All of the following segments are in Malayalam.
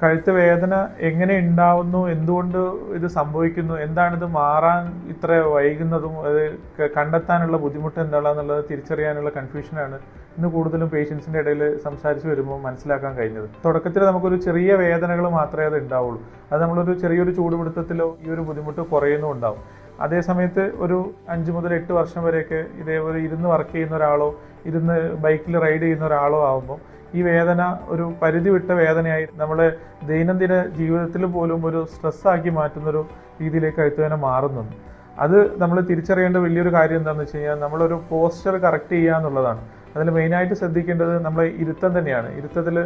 കഴുത്ത് വേദന എങ്ങനെ ഉണ്ടാവുന്നു? എന്തുകൊണ്ട് ഇത് സംഭവിക്കുന്നു? എന്താണിത് മാറാൻ ഇത്ര വൈകുന്നതും? അത് കണ്ടെത്താനുള്ള ബുദ്ധിമുട്ട് എന്താണെന്നുള്ളത് തിരിച്ചറിയാനുള്ള കൺഫ്യൂഷനാണ് ഇന്ന് കൂടുതലും പേഷ്യൻസിന്റെ ഇടയിൽ സംസാരിച്ച് വരുമ്പോൾ മനസ്സിലാക്കാൻ കഴിഞ്ഞത്. തുടക്കത്തിൽ നമുക്കൊരു ചെറിയ വേദനകൾ മാത്രമേ അത് ഉണ്ടാവുള്ളൂ. അത് നമ്മളൊരു ചെറിയൊരു ചൂടുപിടുത്തത്തിലോ ഈ ഒരു ബുദ്ധിമുട്ട് കുറയുന്നുണ്ടാവും അതേ സമയത്ത് ഒരു അഞ്ച് മുതൽ എട്ട് വർഷം വരെയൊക്കെ ഇതേപോലെ ഇരുന്ന് വർക്ക് ചെയ്യുന്ന ഒരാളോ ഇരുന്ന് ബൈക്കിൽ റൈഡ് ചെയ്യുന്ന ഒരാളോ ആകുമ്പോൾ ഈ വേദന ഒരു പരിധി വിട്ട വേദനയായി നമ്മളെ ദൈനംദിന ജീവിതത്തിൽ പോലും ഒരു സ്ട്രെസ്സാക്കി മാറ്റുന്നൊരു രീതിയിലേക്ക് എഴുത്തുവേന മാറുന്നുണ്ട്. അത് നമ്മൾ തിരിച്ചറിയേണ്ട വലിയൊരു കാര്യം എന്താണെന്ന് വെച്ച് കഴിഞ്ഞാൽ നമ്മളൊരു പോസ്റ്റർ കറക്റ്റ് ചെയ്യുക എന്നുള്ളതാണ്. അതിൽ മെയിനായിട്ട് ശ്രദ്ധിക്കേണ്ടത് നമ്മളെ ഇരുത്തം തന്നെയാണ്. ഇരുത്തത്തിൽ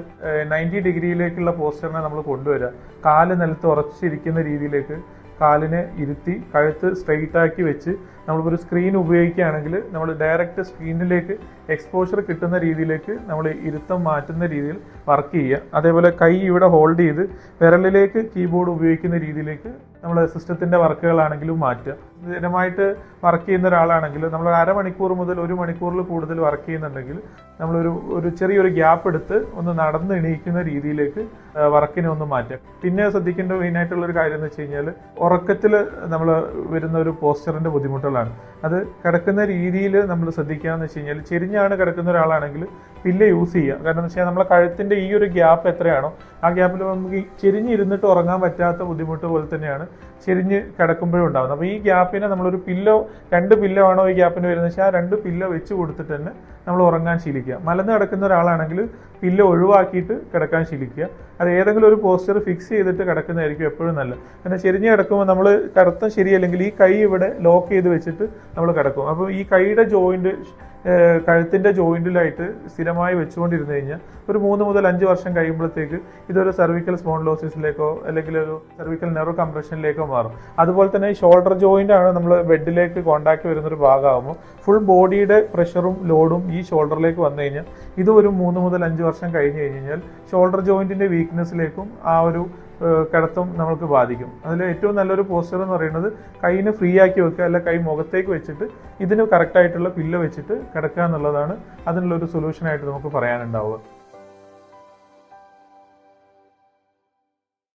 നയന്റി ഡിഗ്രിയിലേക്കുള്ള പോസ്റ്ററിനെ നമ്മൾ കൊണ്ടുവരിക. കാൽ നിലത്ത് ഉറച്ചിരിക്കുന്ന രീതിയിലേക്ക് കാലിനെ ഇരുത്തി കഴുത്ത് സ്ട്രെയിറ്റ് ആക്കി വെച്ച് നമ്മളിപ്പോൾ ഒരു സ്ക്രീൻ ഉപയോഗിക്കുകയാണെങ്കിൽ നമ്മൾ ഡയറക്റ്റ് സ്ക്രീനിലേക്ക് എക്സ്പോഷർ കിട്ടുന്ന രീതിയിലേക്ക് നമ്മൾ ഇരുത്തം മാറ്റുന്ന രീതിയിൽ വർക്ക് ചെയ്യുക. അതേപോലെ കൈ ഇവിടെ ഹോൾഡ് ചെയ്ത് വിരലിലേക്ക് കീബോർഡ് ഉപയോഗിക്കുന്ന രീതിയിലേക്ക് നമ്മൾ സിസ്റ്റത്തിന്റെ വർക്കുകളാണെങ്കിലും മാറ്റുക. സ്ഥിരമായിട്ട് വർക്ക് ചെയ്യുന്ന ഒരാളാണെങ്കിൽ നമ്മൾ അരമണിക്കൂർ മുതൽ ഒരു മണിക്കൂറിൽ കൂടുതൽ വർക്ക് ചെയ്യുന്നുണ്ടെങ്കിൽ നമ്മളൊരു ഒരു ചെറിയൊരു ഗ്യാപ്പ് എടുത്ത് ഒന്ന് നടന്ന് എണീക്കുന്ന രീതിയിലേക്ക് വർക്കിനെ ഒന്ന് മാറ്റുക. പിന്നെ ശ്രദ്ധിക്കേണ്ട മെയിനായിട്ടുള്ള ഒരു കാര്യം എന്ന് വെച്ച് കഴിഞ്ഞാൽ ഉറക്കത്തിൽ നമ്മൾ വരുന്ന ഒരു പോസ്ചറിന്റെ ബുദ്ധിമുട്ടുകളാണ് അത് കിടക്കുന്ന രീതിയിൽ നമ്മൾ ശ്രദ്ധിക്കുക എന്ന് വെച്ച് കഴിഞ്ഞാൽ ചെരിഞ്ഞാണ് കിടക്കുന്ന ഒരാളാണെങ്കിൽ പില്ല യൂസ് ചെയ്യുക. കാരണം എന്ന് വെച്ചാൽ നമ്മളെ കഴുത്തിന്റെ ഈ ഒരു ഗ്യാപ്പ് എത്രയാണോ ആ ഗ്യാപ്പിൽ നമുക്ക് ചെരിഞ്ഞിരുന്നിട്ട് ഉറങ്ങാൻ പറ്റാത്ത ബുദ്ധിമുട്ട് പോലെ തന്നെയാണ് ചെരിഞ്ഞ് കിടക്കുമ്പോഴും ഉണ്ടാകുന്നത് അപ്പോൾ ഈ ഗ്യാപ്പിനെ നമ്മളൊരു പില്ലോ രണ്ട് പില്ലോ ആണോ ഈ ഗ്യാപ്പിന് വരുന്നത് വെച്ചാൽ ആ രണ്ട് പില്ലോ വെച്ച് കൊടുത്തിട്ട് തന്നെ നമ്മൾ ഉറങ്ങാൻ ശീലിക്കുക. മലന്ന് കിടക്കുന്ന ഒരാളാണെങ്കിൽ പില്ലോ ഒഴിവാക്കിയിട്ട് കിടക്കാൻ ശീലിക്കുക. അത് ഏതെങ്കിലും ഒരു പോസ്റ്റർ ഫിക്സ് ചെയ്തിട്ട് കിടക്കുന്നതായിരിക്കും എപ്പോഴും നല്ലത്. കാരണം ചെരിഞ്ഞ് കിടക്കുമ്പോൾ നമ്മൾ കിടത്തം ശരിയല്ലെങ്കിൽ ഈ കൈ ഇവിടെ ലോക്ക് ചെയ്ത് വെച്ചിട്ട് നമ്മൾ കിടക്കും. അപ്പോൾ ഈ കൈയുടെ ജോയിന്റ് കഴുത്തിന്റെ ജോയിന്റിലായിട്ട് സ്ഥിരമായി വെച്ചുകൊണ്ടിരുന്നു കഴിഞ്ഞാൽ ഒരു മൂന്ന് മുതൽ അഞ്ച് വർഷം കഴിയുമ്പോഴത്തേക്ക് ഇതൊരു സർവിക്കൽ സ്പോണ്ടിലോസിസിലേക്കോ അല്ലെങ്കിൽ ഒരു സർവിക്കൽ നെറോ കംപ്രഷനിലേക്കോ മാറും. അതുപോലെ തന്നെ ഈ ഷോൾഡർ ജോയിന്റ് ആണ് നമ്മൾ ബെഡിലേക്ക് കോണ്ടാക്ട് വരുന്നൊരു ഭാഗമാകുമ്പോൾ ഫുൾ ബോഡിയുടെ പ്രഷറും ലോഡും ഈ ഷോൾഡറിലേക്ക് വന്നു കഴിഞ്ഞാൽ ഇത് ഒരു മൂന്ന് മുതൽ അഞ്ച് വർഷം കഴിഞ്ഞ് കഴിഞ്ഞാൽ ഷോൾഡർ ജോയിന്റിന്റെ വീക്ക്നെസ്സിലേക്കും ആ ഒരു കിടത്തം നമ്മൾക്ക് ബാധിക്കും. അതിൽ ഏറ്റവും നല്ലൊരു പോസ്റ്റർ എന്ന് പറയുന്നത് കൈയിന് ഫ്രീ ആക്കി വെക്കുക അല്ല കൈ മുഖത്തേക്ക് വെച്ചിട്ട് ഇതിന് കറക്റ്റായിട്ടുള്ള പില്ല് വെച്ചിട്ട് കിടക്കുക എന്നുള്ളതാണ് അതിനുള്ള ഒരു സൊല്യൂഷൻ ആയിട്ട് നമുക്ക് പറയാനുണ്ടാവുക.